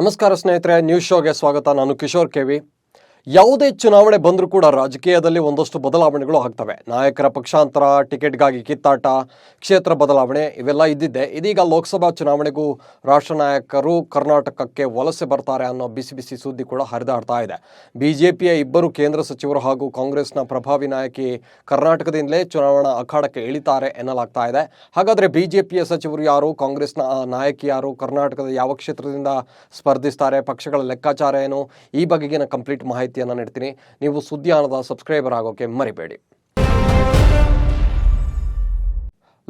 ನಮಸ್ಕಾರ ಸ್ನೇಹಿತರೆ ನ್ಯೂಸ್ ಶೋಗೆ ಸ್ವಾಗತ. ನಾನು ಕಿಶೋರ್ ಕೆವಿ ಯಾವುದೇ ಚುನಾವಣೆ ಬಂದರೂ ಕೂಡ ರಾಜಕೀಯದಲ್ಲಿ ಒಂದಷ್ಟು ಬದಲಾವಣೆಗಳು ಆಗ್ತವೆ. ನಾಯಕರ ಪಕ್ಷಾಂತರ, ಟಿಕೆಟ್ಗಾಗಿ ಕಿತ್ತಾಟ, ಕ್ಷೇತ್ರ ಬದಲಾವಣೆ ಇವೆಲ್ಲ ಇದ್ದಿದ್ದೆ. ಇದೀಗ ಲೋಕಸಭಾ ಚುನಾವಣೆಗೂ ರಾಷ್ಟ್ರ ನಾಯಕರು ಕರ್ನಾಟಕಕ್ಕೆ ವಲಸೆ ಬರ್ತಾರೆ ಅನ್ನೋ ಬಿಸಿ ಬಿಸಿ ಸುದ್ದಿ ಕೂಡ ಹರಿದಾಡ್ತಾ ಇದೆ. ಬಿಜೆಪಿಯ ಇಬ್ಬರು ಕೇಂದ್ರ ಸಚಿವರು ಹಾಗೂ ಕಾಂಗ್ರೆಸ್ನ ಪ್ರಭಾವಿ ನಾಯಕಿ ಕರ್ನಾಟಕದಿಂದಲೇ ಚುನಾವಣಾ ಅಖಾಡಕ್ಕೆ ಇಳಿತಾರೆ ಎನ್ನಲಾಗ್ತಾ ಇದೆ. ಹಾಗಾದರೆ ಬಿಜೆಪಿಯ ಸಚಿವರು ಯಾರು, ಕಾಂಗ್ರೆಸ್ನ ನಾಯಕಿ ಯಾರು, ಕರ್ನಾಟಕದ ಯಾವ ಕ್ಷೇತ್ರದಿಂದ ಸ್ಪರ್ಧಿಸ್ತಾರೆ, ಪಕ್ಷಗಳ ಲೆಕ್ಕಾಚಾರ ಏನು, ಈ ಬಗೆಗಿನ ಕಂಪ್ಲೀಟ್ ಮಾಹಿತಿಯನ್ನು ನೀಡ್ತೀನಿ. ನೀವು ಸುದ್ದಿಯಾನದ ಸಬ್ಸ್ಕ್ರೈಬರ್ ಆಗೋಕೆ ಮರಿಬೇಡಿ.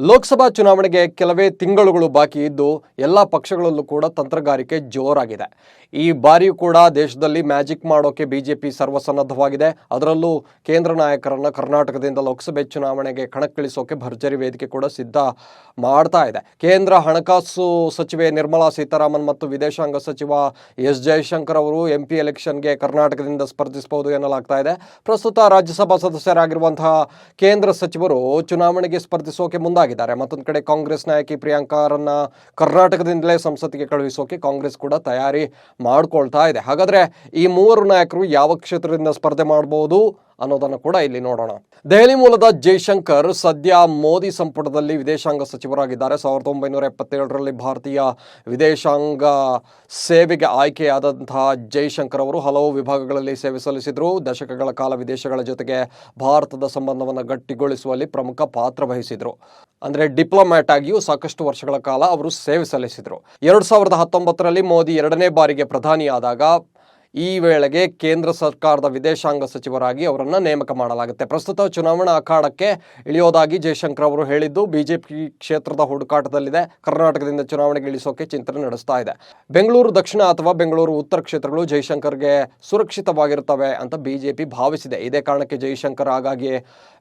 ಲೋಕಸಭಾ ಚುನಾವಣೆಗೆ ಕೆಲವೇ ತಿಂಗಳುಗಳು ಬಾಕಿ ಇದ್ದು, ಎಲ್ಲ ಪಕ್ಷಗಳಲ್ಲೂ ಕೂಡ ತಂತ್ರಗಾರಿಕೆ ಜೋರಾಗಿದೆ. ಈ ಬಾರಿಯೂ ಕೂಡ ದೇಶದಲ್ಲಿ ಮ್ಯಾಜಿಕ್ ಮಾಡೋಕೆ ಬಿಜೆಪಿ ಸರ್ವಸನ್ನದ್ಧವಾಗಿದೆ. ಅದರಲ್ಲೂ ಕೇಂದ್ರ ನಾಯಕರನ್ನ ಕರ್ನಾಟಕದಿಂದ ಲೋಕಸಭೆ ಚುನಾವಣೆಗೆ ಕಣಕ್ಕಿಳಿಸೋಕೆ ಭರ್ಜರಿ ವೇದಿಕೆ ಕೂಡ ಸಿದ್ಧ ಮಾಡ್ತಾ ಇದೆ. ಕೇಂದ್ರ ಹಣಕಾಸು ಸಚಿವೆ ನಿರ್ಮಲಾ ಸೀತಾರಾಮನ್ ಮತ್ತು ವಿದೇಶಾಂಗ ಸಚಿವ ಎಸ್ ಜಯಶಂಕರ್ ಅವರು ಎಂ ಪಿ ಎಲೆಕ್ಷನ್ಗೆ ಕರ್ನಾಟಕದಿಂದ ಸ್ಪರ್ಧಿಸಬಹುದು ಎನ್ನಲಾಗ್ತಾ ಇದೆ. ಪ್ರಸ್ತುತ ರಾಜ್ಯಸಭಾ ಸದಸ್ಯರಾಗಿರುವಂತಹ ಕೇಂದ್ರ ಸಚಿವರು ಚುನಾವಣೆಗೆ ಸ್ಪರ್ಧಿಸೋಕೆ ಮುಂದಾಗಿದ್ದಾರೆ. ಮತ್ತೊಂದು ಕಡೆ ಕಾಂಗ್ರೆಸ್ ನಾಯಕಿ ಪ್ರಿಯಾಂಕಾರನ್ನ ಕರ್ನಾಟಕದಿಂದಲೇ ಸಂಸತ್ತಿಗೆ ಕಳುಹಿಸೋಕೆ ಕಾಂಗ್ರೆಸ್ ಕೂಡ ತಯಾರಿ ಮಾಡ್ಕೊಳ್ತಾ ಇದೆ. ಹಾಗಾದ್ರೆ ಈ ಮೂವರು ನಾಯಕರು ಯಾವ ಕ್ಷೇತ್ರದಿಂದ ಸ್ಪರ್ಧೆ ಮಾಡಬಹುದು ಅನ್ನೋದನ್ನು ಕೂಡ ಇಲ್ಲಿ ನೋಡೋಣ. ದೆಹಲಿ ಮೂಲದ ಜೈಶಂಕರ್ ಸದ್ಯ ಮೋದಿ ಸಂಪುಟದಲ್ಲಿ ವಿದೇಶಾಂಗ ಸಚಿವರಾಗಿದ್ದಾರೆ. ಸಾವಿರದ ಒಂಬೈನೂರ ಎಪ್ಪತ್ತೇಳರಲ್ಲಿ ಭಾರತೀಯ ವಿದೇಶಾಂಗ ಸೇವೆಗೆ ಆಯ್ಕೆಯಾದಂತಹ ಜೈಶಂಕರ್ ಅವರು ಹಲವು ವಿಭಾಗಗಳಲ್ಲಿ ಸೇವೆ ಸಲ್ಲಿಸಿದರು. ದಶಕಗಳ ಕಾಲ ವಿದೇಶಗಳ ಜೊತೆಗೆ ಭಾರತದ ಸಂಬಂಧವನ್ನು ಗಟ್ಟಿಗೊಳಿಸುವಲ್ಲಿ ಪ್ರಮುಖ ಪಾತ್ರ ವಹಿಸಿದರು. ಅಂದರೆ ಡಿಪ್ಲೊಮ್ಯಾಟ್ ಆಗಿಯೂ ಸಾಕಷ್ಟು ವರ್ಷಗಳ ಕಾಲ ಅವರು ಸೇವೆ ಸಲ್ಲಿಸಿದರು. ಎರಡು ಸಾವಿರದ ಹತ್ತೊಂಬತ್ತರಲ್ಲಿ ಮೋದಿ ಎರಡನೇ ಬಾರಿಗೆ ಪ್ರಧಾನಿಯಾದಾಗ ಈ ವೇಳೆಗೆ ಕೇಂದ್ರ ಸರ್ಕಾರದ ವಿದೇಶಾಂಗ ಸಚಿವರಾಗಿ ಅವರನ್ನು ನೇಮಕ ಮಾಡಲಾಗುತ್ತೆ. ಪ್ರಸ್ತುತ ಚುನಾವಣಾ ಅಖಾಡಕ್ಕೆ ಇಳಿಯೋದಾಗಿ ಜಯಶಂಕರ್ ಅವರು ಹೇಳಿದ್ದು, ಬಿಜೆಪಿ ಕ್ಷೇತ್ರದ ಹುಡುಕಾಟದಲ್ಲಿದೆ. ಕರ್ನಾಟಕದಿಂದ ಚುನಾವಣೆಗೆ ಇಳಿಸೋಕೆ ಚಿಂತನೆ ನಡೆಸ್ತಾ ಇದೆ. ಬೆಂಗಳೂರು ದಕ್ಷಿಣ ಅಥವಾ ಬೆಂಗಳೂರು ಉತ್ತರ ಕ್ಷೇತ್ರಗಳು ಜೈಶಂಕರ್ಗೆ ಸುರಕ್ಷಿತವಾಗಿರುತ್ತವೆ ಅಂತ ಬಿಜೆಪಿ ಭಾವಿಸಿದೆ. ಇದೇ ಕಾರಣಕ್ಕೆ ಜೈಶಂಕರ್ ಹಾಗಾಗಿ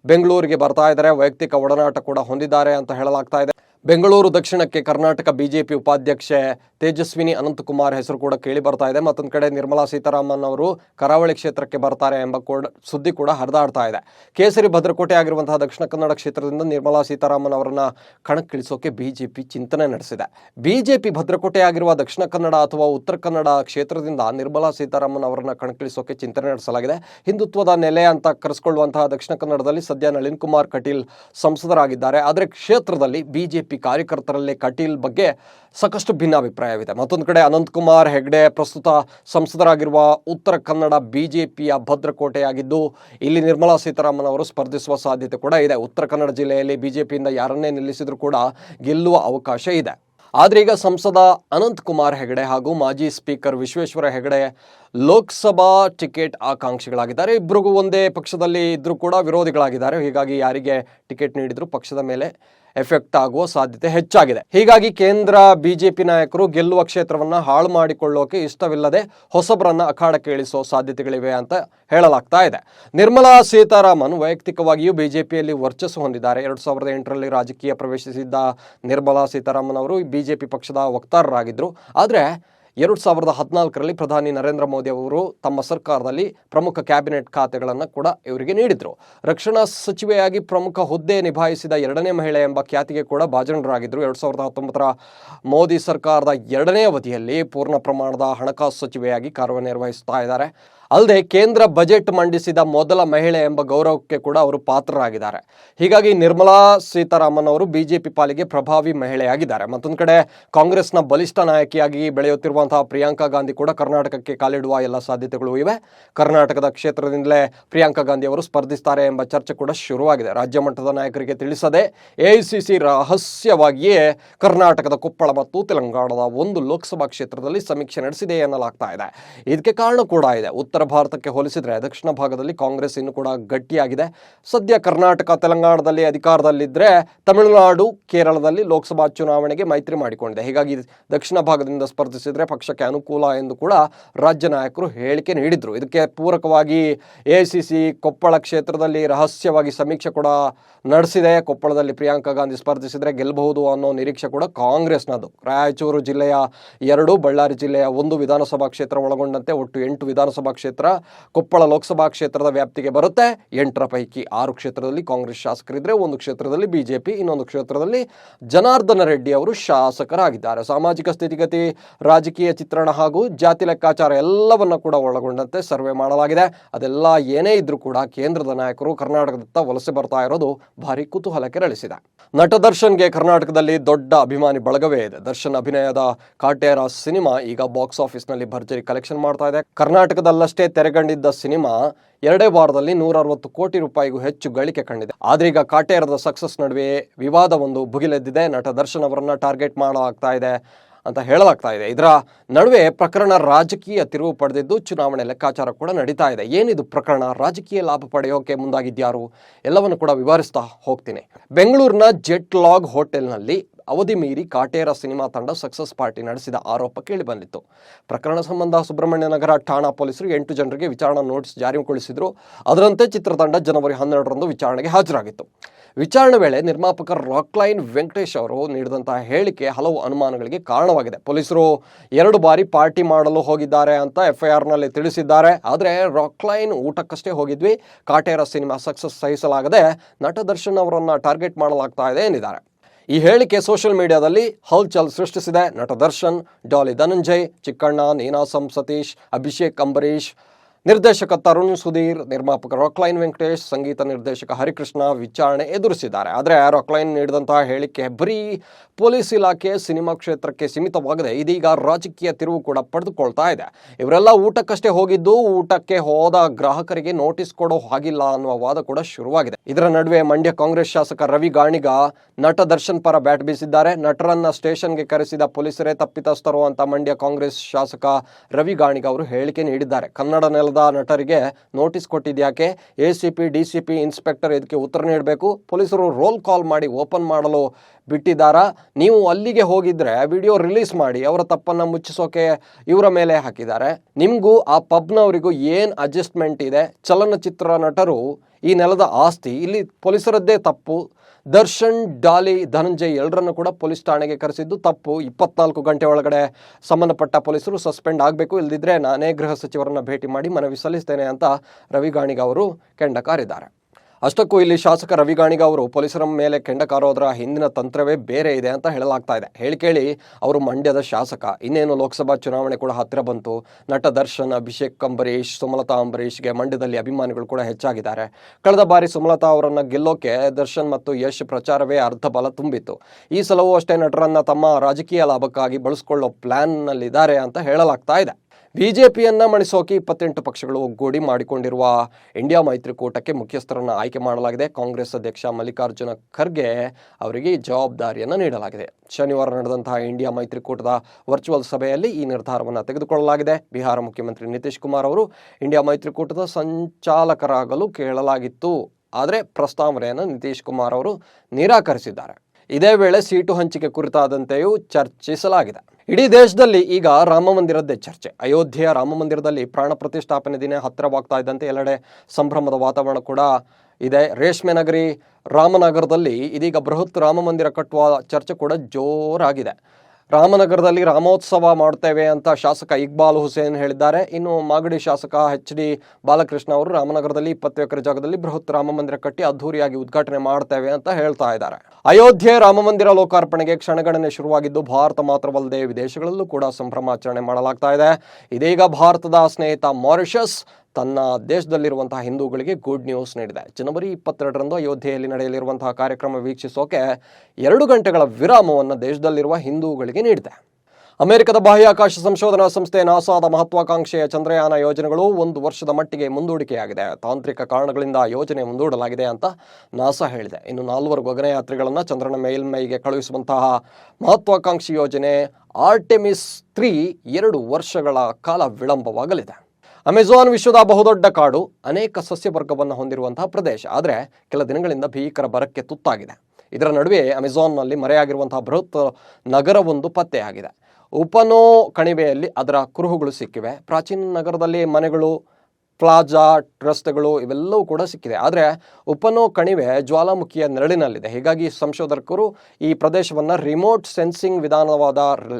ಬೆಂಗಳೂರಿಗೆ ಬರ್ತಾ ಇದ್ದಾರೆ. ವೈಯಕ್ತಿಕ ಒಡನಾಟ ಕೂಡ ಹೊಂದಿದ್ದಾರೆ ಅಂತ ಹೇಳಲಾಗ್ತಾ ಇದೆ. ಬೆಂಗಳೂರು ದಕ್ಷಿಣಕ್ಕೆ ಕರ್ನಾಟಕ ಬಿಜೆಪಿ ಉಪಾಧ್ಯಕ್ಷೆ ತೇಜಸ್ವಿನಿ ಅನಂತಕುಮಾರ್ ಹೆಸರು ಕೂಡ ಕೇಳಿ ಬರ್ತಾ ಇದೆ. ಮತ್ತೊಂದು ಕಡೆ ನಿರ್ಮಲಾ ಸೀತಾರಾಮನ್ ಅವರು ಕರಾವಳಿ ಕ್ಷೇತ್ರಕ್ಕೆ ಬರ್ತಾರೆ ಎಂಬ ಕೂಡ ಸುದ್ದಿ ಕೂಡ ಹರಿದಾಡ್ತಾ ಇದೆ. ಕೇಸರಿ ಭದ್ರಕೋಟೆ ಆಗಿರುವಂತಹ ದಕ್ಷಿಣ ಕನ್ನಡ ಕ್ಷೇತ್ರದಿಂದ ನಿರ್ಮಲಾ ಸೀತಾರಾಮನ್ ಅವರನ್ನ ಕಣಕ್ಕಿಳಿಸೋಕೆ ಬಿಜೆಪಿ ಚಿಂತನೆ ನಡೆಸಿದೆ. ಬಿಜೆಪಿ ಭದ್ರಕೋಟೆ ಆಗಿರುವ ದಕ್ಷಿಣ ಕನ್ನಡ ಅಥವಾ ಉತ್ತರ ಕನ್ನಡ ಕ್ಷೇತ್ರದಿಂದ ನಿರ್ಮಲಾ ಸೀತಾರಾಮನ್ ಅವರನ್ನ ಕಣಕ್ಕಿಳಿಸೋಕೆ ಚಿಂತನೆ ನಡೆಸಲಾಗಿದೆ. ಹಿಂದುತ್ವದ ನೆಲೆ ಅಂತ ಕರೆಸಿಕೊಳ್ಳುವಂತಹ ದಕ್ಷಿಣ ಕನ್ನಡದಲ್ಲಿ ಸದ್ಯ ನಳಿನ್ ಕುಮಾರ್ ಕಟೀಲ್ ಸಂಸದರಾಗಿದ್ದಾರೆ. ಆದರೆ ಕ್ಷೇತ್ರದಲ್ಲಿ ಬಿಜೆಪಿ ಕಾರ್ಯಕರ್ತರಲ್ಲಿ ಕಟೀಲ್ ಬಗ್ಗೆ ಸಾಕಷ್ಟು ಭಿನ್ನಾಭಿಪ್ರಾಯವಿದೆ. ಮತ್ತೊಂದು ಕಡೆ ಅನಂತಕುಮಾರ್ ಹೆಗ್ಡೆ ಪ್ರಸ್ತುತ ಸಂಸದರಾಗಿರುವ ಉತ್ತರ ಕನ್ನಡ ಬಿಜೆಪಿಯ ಭದ್ರಕೋಟೆಯಾಗಿದ್ದು, ಇಲ್ಲಿ ನಿರ್ಮಲಾ ಸೀತಾರಾಮನ್ ಅವರು ಸ್ಪರ್ಧಿಸುವ ಸಾಧ್ಯತೆ ಕೂಡ ಇದೆ. ಉತ್ತರ ಕನ್ನಡ ಜಿಲ್ಲೆಯಲ್ಲಿ ಬಿಜೆಪಿಯಿಂದ ಯಾರನ್ನೇ ನಿಲ್ಲಿಸಿದರೂ ಕೂಡ ಗೆಲ್ಲುವ ಅವಕಾಶ ಇದೆ. ಆದರೆ ಈಗ ಸಂಸದ ಅನಂತಕುಮಾರ್ ಹೆಗಡೆ ಹಾಗೂ ಮಾಜಿ ಸ್ಪೀಕರ್ ವಿಶ್ವೇಶ್ವರ ಹೆಗಡೆ ಲೋಕಸಭಾ ಟಿಕೆಟ್ ಆಕಾಂಕ್ಷಿಗಳಾಗಿದ್ದಾರೆ. ಇಬ್ಬರಿಗೂ ಒಂದೇ ಪಕ್ಷದಲ್ಲಿ ಇದ್ದರೂ ಕೂಡ ವಿರೋಧಿಗಳಾಗಿದ್ದಾರೆ. ಹೀಗಾಗಿ ಯಾರಿಗೆ ಟಿಕೆಟ್ ನೀಡಿದರೂ ಪಕ್ಷದ ಮೇಲೆ ಎಫೆಕ್ಟ್ ಆಗುವ ಸಾಧ್ಯತೆ ಹೆಚ್ಚಾಗಿದೆ. ಹೀಗಾಗಿ ಕೇಂದ್ರ ಬಿಜೆಪಿ ನಾಯಕರು ಗೆಲ್ಲುವ ಕ್ಷೇತ್ರವನ್ನ ಹಾಳು ಮಾಡಿಕೊಳ್ಳೋಕೆ ಇಷ್ಟವಿಲ್ಲದೆ ಹೊಸಬರನ್ನ ಅಖಾಡಕ್ಕೆ ಇಳಿಸುವ ಸಾಧ್ಯತೆಗಳಿವೆ ಅಂತ ಹೇಳಲಾಗ್ತಾ ಇದೆ. ನಿರ್ಮಲಾ ಸೀತಾರಾಮನ್ ವೈಯಕ್ತಿಕವಾಗಿಯೂ ಬಿಜೆಪಿಯಲ್ಲಿ ವರ್ಚಸ್ಸು ಹೊಂದಿದ್ದಾರೆ. ಎರಡು ಸಾವಿರದ ಎಂಟರಲ್ಲಿ ರಾಜಕೀಯ ಪ್ರವೇಶಿಸಿದ್ದ ನಿರ್ಮಲಾ ಸೀತಾರಾಮನ್ ಅವರು ಬಿಜೆಪಿ ಪಕ್ಷದ ವಕ್ತಾರರಾಗಿದ್ದರು ಆದರೆ ಎರಡು ಸಾವಿರದ ಹದಿನಾಲ್ಕರಲ್ಲಿ ಪ್ರಧಾನಿ ನರೇಂದ್ರ ಮೋದಿ ಅವರು ತಮ್ಮ ಸರ್ಕಾರದಲ್ಲಿ ಪ್ರಮುಖ ಕ್ಯಾಬಿನೆಟ್ ಖಾತೆಗಳನ್ನು ಕೂಡ ಇವರಿಗೆ ನೀಡಿದರು. ರಕ್ಷಣಾ ಸಚಿವೆಯಾಗಿ ಪ್ರಮುಖ ಹುದ್ದೆ ನಿಭಾಯಿಸಿದ ಎರಡನೇ ಮಹಿಳೆ ಎಂಬ ಖ್ಯಾತಿಗೆ ಕೂಡ ಭಾಜನರಾಗಿದ್ದರು ಎರಡು ಸಾವಿರದ ಹತ್ತೊಂಬತ್ತರ ಮೋದಿ ಸರ್ಕಾರದ ಎರಡನೇ ಅವಧಿಯಲ್ಲಿ ಪೂರ್ಣ ಪ್ರಮಾಣದ ಹಣಕಾಸು ಸಚಿವೆಯಾಗಿ ಕಾರ್ಯನಿರ್ವಹಿಸ್ತಾ ಇದ್ದಾರೆ. ಅಲ್ಲದೆ ಕೇಂದ್ರ ಬಜೆಟ್ ಮಂಡಿಸಿದ ಮೊದಲ ಮಹಿಳೆ ಎಂಬ ಗೌರವಕ್ಕೆ ಕೂಡ ಅವರು ಪಾತ್ರರಾಗಿದ್ದಾರೆ. ಹೀಗಾಗಿ ನಿರ್ಮಲಾ ಸೀತಾರಾಮನ್ ಅವರು ಬಿಜೆಪಿ ಪಾಲಿಗೆ ಪ್ರಭಾವಿ ಮಹಿಳೆಯಾಗಿದ್ದಾರೆ. ಮತ್ತೊಂದು ಕಡೆ ಕಾಂಗ್ರೆಸ್ನ ಬಲಿಷ್ಠ ನಾಯಕಿಯಾಗಿ ಬೆಳೆಯುತ್ತಿರುವಂತಹ ಪ್ರಿಯಾಂಕಾ ಗಾಂಧಿ ಕೂಡ ಕರ್ನಾಟಕಕ್ಕೆ ಕಾಲಿಡುವ ಎಲ್ಲ ಸಾಧ್ಯತೆಗಳು ಇವೆ. ಕರ್ನಾಟಕದ ಕ್ಷೇತ್ರದಿಂದಲೇ ಪ್ರಿಯಾಂಕಾ ಗಾಂಧಿ ಅವರು ಸ್ಪರ್ಧಿಸ್ತಾರೆ ಎಂಬ ಚರ್ಚೆ ಕೂಡ ಶುರುವಾಗಿದೆ. ರಾಜ್ಯ ಮಟ್ಟದ ನಾಯಕರಿಗೆ ತಿಳಿಸದೆ ಎಐಸಿಸಿ ರಹಸ್ಯವಾಗಿಯೇ ಕರ್ನಾಟಕದ ಕೊಪ್ಪಳ ಮತ್ತು ತೆಲಂಗಾಣದ ಒಂದು ಲೋಕಸಭಾ ಕ್ಷೇತ್ರದಲ್ಲಿ ಸಮೀಕ್ಷೆ ನಡೆಸಿದೆ ಎನ್ನಲಾಗ್ತಾ ಇದೆ. ಇದಕ್ಕೆ ಕಾರಣ ಕೂಡ ಇದೆ. ಉತ್ತರ ಭಾರತಕ್ಕೆ ಹೋಲಿಸಿದ್ರೆ ದಕ್ಷಿಣ ಭಾಗದಲ್ಲಿ ಕಾಂಗ್ರೆಸ್ ಇನ್ನು ಕೂಡ ಗಟ್ಟಿಯಾಗಿದೆ. ಸದ್ಯ ಕರ್ನಾಟಕ, ತೆಲಂಗಾಣದಲ್ಲಿ ಅಧಿಕಾರದಲ್ಲಿದ್ದರೆ ತಮಿಳುನಾಡು, ಕೇರಳದಲ್ಲಿ ಲೋಕಸಭಾ ಚುನಾವಣೆಗೆ ಮೈತ್ರಿ ಮಾಡಿಕೊಂಡಿದೆ ಹೀಗಾಗಿ ದಕ್ಷಿಣ ಭಾಗದಿಂದ ಸ್ಪರ್ಧಿಸಿದರೆ ಪಕ್ಷಕ್ಕೆ ಅನುಕೂಲ ಎಂದು ಕೂಡ ರಾಜ್ಯ ನಾಯಕರು ಹೇಳಿಕೆ ನೀಡಿದರು. ಇದಕ್ಕೆ ಪೂರಕವಾಗಿ ಎ ಕೊಪ್ಪಳ ಕ್ಷೇತ್ರದಲ್ಲಿ ರಹಸ್ಯವಾಗಿ ಸಮೀಕ್ಷೆ ಕೂಡ ನಡೆಸಿದೆ. ಕೊಪ್ಪಳದಲ್ಲಿ ಪ್ರಿಯಾಂಕಾ ಗಾಂಧಿ ಸ್ಪರ್ಧಿಸಿದರೆ ಗೆಲ್ಲಬಹುದು ಅನ್ನೋ ನಿರೀಕ್ಷೆ ಕೂಡ ಕಾಂಗ್ರೆಸ್ನದು. ರಾಯಚೂರು ಜಿಲ್ಲೆಯ ಎರಡು, ಬಳ್ಳಾರಿ ಜಿಲ್ಲೆಯ ಒಂದು ವಿಧಾನಸಭಾ ಕ್ಷೇತ್ರ ಒಳಗೊಂಡಂತೆ ಒಟ್ಟು ಎಂಟು ವಿಧಾನಸಭಾ ಕ್ಷೇತ್ರ ಕೊಪ್ಪಳ ಲೋಕಸಭಾ ಕ್ಷೇತ್ರದ ವ್ಯಾಪ್ತಿಗೆ ಬರುತ್ತೆ. ಎಂಟರ ಪೈಕಿ ಆರು ಕ್ಷೇತ್ರದಲ್ಲಿ ಕಾಂಗ್ರೆಸ್ ಶಾಸಕರಿದ್ರೆ ಒಂದು ಕ್ಷೇತ್ರದಲ್ಲಿ ಬಿಜೆಪಿ, ಇನ್ನೊಂದು ಕ್ಷೇತ್ರದಲ್ಲಿ ಜನಾರ್ದನ ರೆಡ್ಡಿ ಅವರು ಶಾಸಕರಾಗಿದ್ದಾರೆ. ಸಾಮಾಜಿಕ ಸ್ಥಿತಿಗತಿ, ರಾಜಕೀಯ ರಾಜಕೀಯ ಚಿತ್ರಣ ಹಾಗೂ ಜಾತಿ ಲೆಕ್ಕಾಚಾರ ಎಲ್ಲವನ್ನ ಕೂಡ ಒಳಗೊಂಡಂತೆ ಸರ್ವೆ ಮಾಡಲಾಗಿದೆ. ಅದೆಲ್ಲ ಏನೇ ಇದ್ರೂ ಕೂಡ ಕೇಂದ್ರದ ನಾಯಕರು ಕರ್ನಾಟಕದತ್ತ ವಲಸೆ ಬರ್ತಾ ಇರೋದು ಭಾರಿ ಕುತೂಹಲ ಕೆರಳಿಸಿದೆ ನಟ ದರ್ಶನ್ಗೆ ಕರ್ನಾಟಕದಲ್ಲಿ ದೊಡ್ಡ ಅಭಿಮಾನಿ ಬಳಗವೇ ಇದೆ. ದರ್ಶನ್ ಅಭಿನಯದ ಕಾಟೇರ ಸಿನಿಮಾ ಈಗ ಬಾಕ್ಸ್ ಆಫೀಸ್ನಲ್ಲಿ ಭರ್ಜರಿ ಕಲೆಕ್ಷನ್ ಮಾಡ್ತಾ ಇದೆ. ಕರ್ನಾಟಕದಲ್ಲಷ್ಟೇ ತೆರೆಗಂಡಿದ್ದ ಸಿನಿಮಾ ಎರಡೇ ವಾರದಲ್ಲಿ ನೂರ ಅರವತ್ತು ಕೋಟಿ ರೂಪಾಯಿಗೂ ಹೆಚ್ಚು ಗಳಿಕೆ ಕಂಡಿದೆ. ಆದ್ರೆ ಈಗ ಕಾಟೇರದ ಸಕ್ಸಸ್ ನಡುವೆ ವಿವಾದ ಒಂದು ಭುಗಿಲೆದ್ದಿದೆ. ನಟ ದರ್ಶನ್ ಅವರನ್ನ ಟಾರ್ಗೆಟ್ ಮಾಡಲಾಗ್ತಾ ಇದೆ ಅಂತ ಹೇಳಲಾಗ್ತಾ ಇದೆ. ಇದರ ನಡುವೆ ಪ್ರಕರಣ ರಾಜಕೀಯ ತಿರುವು ಪಡೆದಿದ್ದು ಚುನಾವಣೆ ಲೆಕ್ಕಾಚಾರ ಕೂಡ ನಡೀತಾ ಇದೆ. ಏನಿದು ಪ್ರಕರಣ? ರಾಜಕೀಯ ಲಾಭ ಪಡೆಯೋಕೆ ಮುಂದಾಗಿದ್ಯಾರು? ಎಲ್ಲವನ್ನು ಕೂಡ ವಿವರಿಸ್ತಾ ಹೋಗ್ತೀನಿ. ಬೆಂಗಳೂರಿನ ಜೆಟ್ ಲಾಗ್ ಹೋಟೆಲ್ನಲ್ಲಿ ಅವಧಿ ಮೀರಿ ಕಾಟೇರ ಸಿನಿಮಾ ತಂಡ ಸಕ್ಸಸ್ ಪಾರ್ಟಿ ನಡೆಸಿದ ಆರೋಪ ಕೇಳಿಬಂದಿತ್ತು ಪ್ರಕರಣ ಸಂಬಂಧ ಸುಬ್ರಹ್ಮಣ್ಯ ನಗರ ಠಾಣಾ ಪೊಲೀಸರು ಎಂಟು ಜನರಿಗೆ ವಿಚಾರಣಾ ನೋಟಿಸ್ ಜಾರಿಗೊಳಿಸಿದ್ರು. ಅದರಂತೆ ಚಿತ್ರತಂಡ ಜನವರಿ ಹನ್ನೆರಡರಂದು ವಿಚಾರಣೆಗೆ ಹಾಜರಾಗಿತ್ತು. ವಿಚಾರಣೆ ವೇಳೆ ನಿರ್ಮಾಪಕ ರಾಕ್ಲೈನ್ ವೆಂಕಟೇಶ್ ಅವರು ನೀಡಿದಂತಹ ಹೇಳಿಕೆ ಹಲವು ಅನುಮಾನಗಳಿಗೆ ಕಾರಣವಾಗಿದೆ. ಪೊಲೀಸರು ಎರಡು ಬಾರಿ ಪಾರ್ಟಿ ಮಾಡಲು ಹೋಗಿದ್ದಾರೆ ಅಂತ ಎಫ್ಐಆರ್ನಲ್ಲಿ ತಿಳಿಸಿದ್ದಾರೆ. ಆದರೆ ರಾಕ್ಲೈನ್ ಊಟಕ್ಕಷ್ಟೇ ಹೋಗಿದ್ವಿ. ಕಾಟೇರ ಸಿನಿಮಾ ಸಕ್ಸಸ್ ಸಹಿಸಲಾಗದೆ ನಟ ದರ್ಶನ್ ಅವರನ್ನು ಟಾರ್ಗೆಟ್ ಮಾಡಲಾಗ್ತಾ ಇದೆ ಎಂದಿದ್ದಾರೆ. ಈ ಹೇಳಿಕೆ ಸೋಷಿಯಲ್ ಮೀಡಿಯಾದಲ್ಲಿ ಹಲ್ಚಲ್ ಸೃಷ್ಟಿಸಿದೆ. ನಟ ದರ್ಶನ್, ಡಾಲಿ ಧನಂಜಯ್, ಚಿಕ್ಕಣ್ಣ, ನೀನಾಸಂ ಸತೀಶ್, ಅಭಿಷೇಕ್ ಅಂಬರೀಶ್ ನಿರ್ದೇಶಕ ತರುಣ್ ಸುಧೀರ್, ನಿರ್ಮಾಪಕ ರಾಕ್ಲೈನ್ ವೆಂಕಟೇಶ್, ಸಂಗೀತ ನಿರ್ದೇಶಕ ಹರಿಕೃಷ್ಣ ವಿಚಾರಣೆ ಎದುರಿಸಿದ್ದಾರೆ. ಆದರೆ ರಾಕ್ಲೈನ್ ನೀಡಿದಂತಹ ಹೇಳಿಕೆ ಬರೀ ಪೊಲೀಸ್ ಇಲಾಖೆ, ಸಿನಿಮಾ ಕ್ಷೇತ್ರಕ್ಕೆ ಸೀಮಿತವಾಗದೆ. ಇದೀಗ ರಾಜಕೀಯ ತಿರುವು ಕೂಡ ಪಡೆದುಕೊಳ್ತಾ ಇದೆ. ಇವರೆಲ್ಲ ಊಟಕ್ಕಷ್ಟೇ ಹೋಗಿದ್ದು, ಊಟಕ್ಕೆ ಹೋದ ಗ್ರಾಹಕರಿಗೆ ನೋಟಿಸ್ ಕೊಡೋ ಹಾಗಿಲ್ಲ ಅನ್ನುವ ವಾದ ಕೂಡ ಶುರುವಾಗಿದೆ. ಇದರ ನಡುವೆ ಮಂಡ್ಯ ಕಾಂಗ್ರೆಸ್ ಶಾಸಕ ರವಿ ಗಾಣಿಗ ನಟ ದರ್ಶನ್ ಪರ ಬ್ಯಾಟ್ ಬೀಸಿದ್ದಾರೆ. ನಟರನ್ನ ಸ್ಟೇಷನ್ಗೆ ಕರೆಸಿದ ಪೊಲೀಸರೇ ತಪ್ಪಿತಸ್ಥರು ಅಂತ ಮಂಡ್ಯ ಕಾಂಗ್ರೆಸ್ ಶಾಸಕ ರವಿ ಗಾಣಿಗ ಅವರು ಹೇಳಿಕೆ ನೀಡಿದ್ದಾರೆ. ಕನ್ನಡ ನೆಲದ ನಟರಿಗೆ ನೋಟಿಸ್ ಕೊಟ್ಟಿದ್ಯಾಕೆ? ಸಿ ಪಿ ಇನ್ಸ್ಪೆಕ್ಟರ್ ಇದಕ್ಕೆ ಉತ್ತರ ನೀಡಬೇಕು. ಪೊಲೀಸರು ರೋಲ್ ಕಾಲ್ ಮಾಡಿ ಓಪನ್ ಮಾಡಲು ಬಿಟ್ಟಿದ್ದಾರಾ? ನೀವು ಅಲ್ಲಿಗೆ ಹೋಗಿದ್ರೆ ವಿಡಿಯೋ ರಿಲೀಸ್ ಮಾಡಿ ಅವರ ತಪ್ಪನ್ನು ಮುಚ್ಚಿಸೋಕೆ ಇವರ ಮೇಲೆ ಹಾಕಿದ್ದಾರೆ. ನಿಮಗೂ ಆ ಪಬ್ನವರಿಗೂ ಏನು ಅಡ್ಜಸ್ಟ್ಮೆಂಟ್ ಇದೆ? ಚಲನಚಿತ್ರ ನಟರು ಈ ನೆಲದ ಆಸ್ತಿ, ಇಲ್ಲಿ ಪೊಲೀಸರದ್ದೇ ತಪ್ಪು. ದರ್ಶನ್, ಡಾಲಿ, ಧನಂಜಯ್ ಎಲ್ಲರನ್ನು ಕೂಡ ಪೊಲೀಸ್ ಠಾಣೆಗೆ ಕರೆಸಿದ್ದು ತಪ್ಪು. ಇಪ್ಪತ್ನಾಲ್ಕು ಗಂಟೆ ಒಳಗಡೆ ಸಂಬಂಧಪಟ್ಟ ಪೊಲೀಸರು ಸಸ್ಪೆಂಡ್ ಆಗಬೇಕು. ಇಲ್ಲದಿದ್ದರೆ ನಾನೇ ಗೃಹ ಸಚಿವರನ್ನ ಭೇಟಿ ಮಾಡಿ ಮನವಿ ಸಲ್ಲಿಸ್ತೇನೆ ಅಂತ ರವಿ ಗಾಣಿಗ ಅವರು ಕೆಂಡ ಕಾರಿದ್ದಾರೆ ಅಷ್ಟಕ್ಕೂ ಇಲ್ಲಿ ಶಾಸಕ ರವಿಗಾಣಿಗ ಅವರು ಪೊಲೀಸರ ಮೇಲೆ ಕೆಂಡ ಕಾರೋದರ ಹಿಂದಿನ ತಂತ್ರವೇ ಬೇರೆ ಇದೆ ಅಂತ ಹೇಳಲಾಗ್ತಾ ಇದೆ. ಹೇಳಿ ಕೇಳಿ, ಅವರು ಮಂಡ್ಯದ ಶಾಸಕ. ಇನ್ನೇನು ಲೋಕಸಭಾ ಚುನಾವಣೆ ಕೂಡ ಹತ್ತಿರ ಬಂತು. ನಟ ದರ್ಶನ್, ಅಭಿಷೇಕ್ ಅಂಬರೀಶ್ ಸುಮಲತಾ ಅಂಬರೀಶ್ಗೆ ಮಂಡ್ಯದಲ್ಲಿ ಅಭಿಮಾನಿಗಳು ಕೂಡ ಹೆಚ್ಚಾಗಿದ್ದಾರೆ. ಕಳೆದ ಬಾರಿ ಸುಮಲತಾ ಅವರನ್ನು ಗೆಲ್ಲೋಕೆ ದರ್ಶನ್ ಮತ್ತು ಯಶ್ ಪ್ರಚಾರವೇ ಅರ್ಧ ಬಲ ತುಂಬಿತ್ತು. ಈ ಸಲವೂ ಅಷ್ಟೇ ನಟರನ್ನ ತಮ್ಮ ರಾಜಕೀಯ ಲಾಭಕ್ಕಾಗಿ ಬಳಸಿಕೊಳ್ಳೋ ಪ್ಲಾನ್ನಲ್ಲಿದ್ದಾರೆ ಅಂತ ಹೇಳಲಾಗ್ತಾ ಇದೆ. ಬಿಜೆಪಿಯನ್ನ ಮಣಿಸೋಕೆ ಇಪ್ಪತ್ತೆಂಟು ಪಕ್ಷಗಳು ಒಗ್ಗೂಡಿ ಮಾಡಿಕೊಂಡಿರುವ ಇಂಡಿಯಾ ಮೈತ್ರಿಕೂಟಕ್ಕೆ ಮುಖ್ಯಸ್ಥರನ್ನು ಆಯ್ಕೆ ಮಾಡಲಾಗಿದೆ. ಕಾಂಗ್ರೆಸ್ ಅಧ್ಯಕ್ಷ ಮಲ್ಲಿಕಾರ್ಜುನ ಖರ್ಗೆ ಅವರಿಗೆ ಈ ಜವಾಬ್ದಾರಿಯನ್ನು ನೀಡಲಾಗಿದೆ. ಶನಿವಾರ ನಡೆದಂತಹ ಇಂಡಿಯಾ ಮೈತ್ರಿಕೂಟದ ವರ್ಚುವಲ್ ಸಭೆಯಲ್ಲಿ ಈ ನಿರ್ಧಾರವನ್ನು ತೆಗೆದುಕೊಳ್ಳಲಾಗಿದೆ. ಬಿಹಾರ ಮುಖ್ಯಮಂತ್ರಿ ನಿತೀಶ್ ಕುಮಾರ್ ಅವರು ಇಂಡಿಯಾ ಮೈತ್ರಿಕೂಟದ ಸಂಚಾಲಕರಾಗಲು ಕೇಳಲಾಗಿತ್ತು. ಆದರೆ ಪ್ರಸ್ತಾವನೆಯನ್ನು ನಿತೀಶ್ ಕುಮಾರ್ ಅವರು ನಿರಾಕರಿಸಿದ್ದಾರೆ. ಇದೇ ವೇಳೆ ಸೀಟು ಹಂಚಿಕೆ ಕುರಿತಾದಂತೆಯೂ ಚರ್ಚಿಸಲಾಗಿದೆ. ಇಡೀ ದೇಶದಲ್ಲಿ ಈಗ ರಾಮ ಮಂದಿರದ್ದೇ ಚರ್ಚೆ. ಅಯೋಧ್ಯೆಯ ರಾಮ ಮಂದಿರದಲ್ಲಿ ಪ್ರಾಣ ಪ್ರತಿಷ್ಠಾಪನೆ ದಿನ ಹತ್ತಿರವಾಗ್ತಾ ಇದ್ದಂತೆ ಎಲ್ಲೆಡೆ ಸಂಭ್ರಮದ ವಾತಾವರಣ ಕೂಡ ಇದೆ. ರೇಷ್ಮೆ ನಗರಿ ರಾಮನಗರದಲ್ಲಿ ಇದೀಗ ಬೃಹತ್ ರಾಮ ಮಂದಿರ ಕಟ್ಟುವ ಚರ್ಚೆ ಕೂಡ ಜೋರಾಗಿದೆ. ರಾಮನಗರದಲ್ಲಿ ರಾಮೋತ್ಸವ ಮಾಡ್ತೇವೆ ಅಂತ ಶಾಸಕ ಇಕ್ಬಾಲ್ ಹುಸೇನ್ ಹೇಳಿದ್ದಾರೆ. ಇನ್ನು ಮಾಗಡಿ ಶಾಸಕ ಎಚ್ ಡಿ ಬಾಲಕೃಷ್ಣ ಅವರು ರಾಮನಗರದಲ್ಲಿ ಇಪ್ಪತ್ತು ಎಕರೆ ಜಾಗದಲ್ಲಿ ಬೃಹತ್ ರಾಮ ಮಂದಿರ ಕಟ್ಟಿ ಅದ್ಧೂರಿಯಾಗಿ ಉದ್ಘಾಟನೆ ಮಾಡ್ತೇವೆ ಅಂತ ಹೇಳ್ತಾ ಇದ್ದಾರೆ. ಅಯೋಧ್ಯೆ ರಾಮ ಮಂದಿರ ಲೋಕಾರ್ಪಣೆಗೆ ಕ್ಷಣಗಣನೆ ಶುರುವಾಗಿದ್ದು ಭಾರತ ಮಾತ್ರವಲ್ಲದೆ ವಿದೇಶಗಳಲ್ಲೂ ಕೂಡ ಸಂಭ್ರಮಾಚರಣೆ ಮಾಡಲಾಗ್ತಾ ಇದೆ. ಇದೀಗ ಭಾರತದ ಸ್ನೇಹಿತ ಮಾರಿಷಸ್ ತನ್ನ ದೇಶದಲ್ಲಿರುವಂತಹ ಹಿಂದೂಗಳಿಗೆ ಗುಡ್ ನ್ಯೂಸ್ ನೀಡಿದೆ. ಜನವರಿ ಇಪ್ಪತ್ತೆರಡರಂದು ಅಯೋಧ್ಯೆಯಲ್ಲಿ ನಡೆಯಲಿರುವಂತಹ ಕಾರ್ಯಕ್ರಮ ವೀಕ್ಷಿಸೋಕೆ ಎರಡು ಗಂಟೆಗಳ ವಿರಾಮವನ್ನು ದೇಶದಲ್ಲಿರುವ ಹಿಂದೂಗಳಿಗೆ ನೀಡಿದೆ. ಅಮೆರಿಕದ ಬಾಹ್ಯಾಕಾಶ ಸಂಶೋಧನಾ ಸಂಸ್ಥೆ ನಾಸಾದ ಮಹತ್ವಾಕಾಂಕ್ಷೆಯ ಚಂದ್ರಯಾನ ಯೋಜನೆಗಳು ಒಂದು ವರ್ಷದ ಮಟ್ಟಿಗೆ ಮುಂದೂಡಿಕೆಯಾಗಿದೆ. ತಾಂತ್ರಿಕ ಕಾರಣಗಳಿಂದ ಯೋಜನೆ ಮುಂದೂಡಲಾಗಿದೆ ಅಂತ ನಾಸಾ ಹೇಳಿದೆ. ಇನ್ನು ನಾಲ್ವರು ಗಗನಯಾತ್ರಿಗಳನ್ನು ಚಂದ್ರನ ಮೇಲ್ಮೈಗೆ ಕಳುಹಿಸುವಂತಹ ಮಹತ್ವಾಕಾಂಕ್ಷಿ ಯೋಜನೆ ಆರ್ಟೆಮಿಸ್ ತ್ರೀ ಎರಡು ವರ್ಷಗಳ ಕಾಲ ವಿಳಂಬವಾಗಲಿದೆ. ಅಮೆಜಾನ್ ವಿಶ್ವದ ಬಹುದೊಡ್ಡ ಕಾಡು ಅನೇಕ ಸಸ್ಯವರ್ಗವನ್ನು ಹೊಂದಿರುವಂತಹ ಪ್ರದೇಶ. ಆದರೆ ಕೆಲ ದಿನಗಳಿಂದ ಭೀಕರ ಬರಕ್ಕೆ ತುತ್ತಾಗಿದೆ. ಇದರ ನಡುವೆ ಅಮೆಜಾನ್ನಲ್ಲಿ ಮರೆಯಾಗಿರುವಂತಹ ಬೃಹತ್ ನಗರವೊಂದು ಪತ್ತೆಯಾಗಿದೆ. ಉಪನೋ ಕಣಿವೆಯಲ್ಲಿ ಅದರ ಕುರುಹುಗಳು ಸಿಕ್ಕಿವೆ. ಪ್ರಾಚೀನ ನಗರದಲ್ಲಿ ಮನೆಗಳು, ಪ್ಲಾಜಾ ರಸ್ತೆಗಳು ಇವೆಲ್ಲವೂ ಕೂಡ ಸಿಕ್ಕಿದೆ. ಆದರೆ ಉಪನೋ ಕಣಿವೆ ಜ್ವಾಲಾಮುಖಿಯ ನೆರಳಿನಲ್ಲಿದೆ. ಹೀಗಾಗಿ ಸಂಶೋಧಕರು ಈ ಪ್ರದೇಶವನ್ನು ರಿಮೋಟ್ ಸೆನ್ಸಿಂಗ್ ವಿಧಾನವಾದ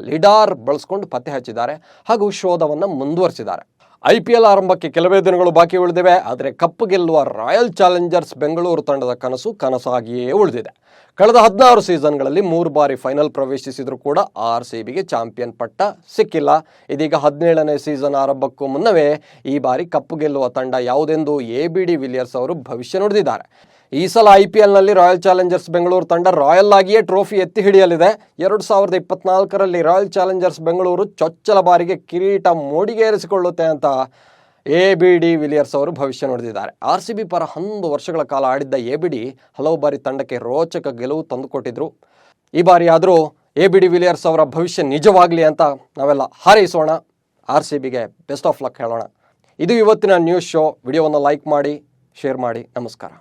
ಲಿಡಾರ್ ಬಳಸ್ಕೊಂಡು ಪತ್ತೆ ಹಚ್ಚಿದ್ದಾರೆ ಹಾಗೂ ಶೋಧವನ್ನು ಮುಂದುವರಿಸಿದ್ದಾರೆ. ಐ ಪಿ ಎಲ್ ಆರಂಭಕ್ಕೆ ಕೆಲವೇ ದಿನಗಳು ಬಾಕಿ ಉಳಿದಿವೆ, ಆದರೆ ಕಪ್ ಗೆಲ್ಲುವ ರಾಯಲ್ ಚಾಲೆಂಜರ್ಸ್ ಬೆಂಗಳೂರು ತಂಡದ ಕನಸು ಕನಸಾಗಿಯೇ ಉಳಿದಿದೆ. ಕಳೆದ ಹದಿನಾರು ಸೀಸನ್ಗಳಲ್ಲಿ ಮೂರು ಬಾರಿ ಫೈನಲ್ ಪ್ರವೇಶಿಸಿದರೂ ಕೂಡ ಆರ್ ಸಿ ಬಿಗೆ ಚಾಂಪಿಯನ್ ಪಟ್ಟ ಸಿಕ್ಕಿಲ್ಲ. ಇದೀಗ ಹದಿನೇಳನೇ ಸೀಸನ್ ಆರಂಭಕ್ಕೂ ಮುನ್ನವೇ ಈ ಬಾರಿ ಕಪ್ ಗೆಲ್ಲುವ ತಂಡ ಯಾವುದೆಂದು ಎ ಬಿ ಡಿ ವಿಲಿಯರ್ಸ್ ಅವರು ಭವಿಷ್ಯ ನುಡಿದಿದ್ದಾರೆ. ಈ ಸಲ ಐ ಪಿ ಎಲ್ನಲ್ಲಿ ರಾಯಲ್ ಚಾಲೆಂಜರ್ಸ್ ಬೆಂಗಳೂರು ತಂಡ ರಾಯಲ್ ಆಗಿಯೇ ಟ್ರೋಫಿ ಎತ್ತಿ ಹಿಡಿಯಲಿದೆ. ಎರಡು ಸಾವಿರದ ಇಪ್ಪತ್ನಾಲ್ಕರಲ್ಲಿ ರಾಯಲ್ ಚಾಲೆಂಜರ್ಸ್ ಬೆಂಗಳೂರು ಚೊಚ್ಚಲ ಬಾರಿಗೆ ಕಿರೀಟ ಮೂಡಿಗೇರಿಸಿಕೊಳ್ಳುತ್ತೆ ಅಂತ ಎ ಬಿ ಡಿ ವಿಲಿಯರ್ಸ್ ಅವರು ಭವಿಷ್ಯ ನುಡಿದಿದ್ದಾರೆ. ಆರ್ ಸಿ ಬಿ ಪರ ಹನ್ನೊಂದು ವರ್ಷಗಳ ಕಾಲ ಆಡಿದ್ದ ಎ ಬಿ ಡಿ ಹಲವು ಬಾರಿ ತಂಡಕ್ಕೆ ರೋಚಕ ಗೆಲುವು ತಂದುಕೊಟ್ಟಿದ್ರು. ಈ ಬಾರಿ ಆದರೂ ಎ ಬಿ ಡಿ ವಿಲಿಯರ್ಸ್ ಅವರ ಭವಿಷ್ಯ ನಿಜವಾಗಲಿ ಅಂತ ನಾವೆಲ್ಲ ಹಾರೈಸೋಣ. ಆರ್ ಸಿ ಬಿಗೆ ಬೆಸ್ಟ್ ಆಫ್ ಲಕ್ ಹೇಳೋಣ. ಇದು ಇವತ್ತಿನ ನ್ಯೂಸ್ ಶೋ. ವಿಡಿಯೋವನ್ನು ಲೈಕ್ ಮಾಡಿ, ಶೇರ್ ಮಾಡಿ. ನಮಸ್ಕಾರ.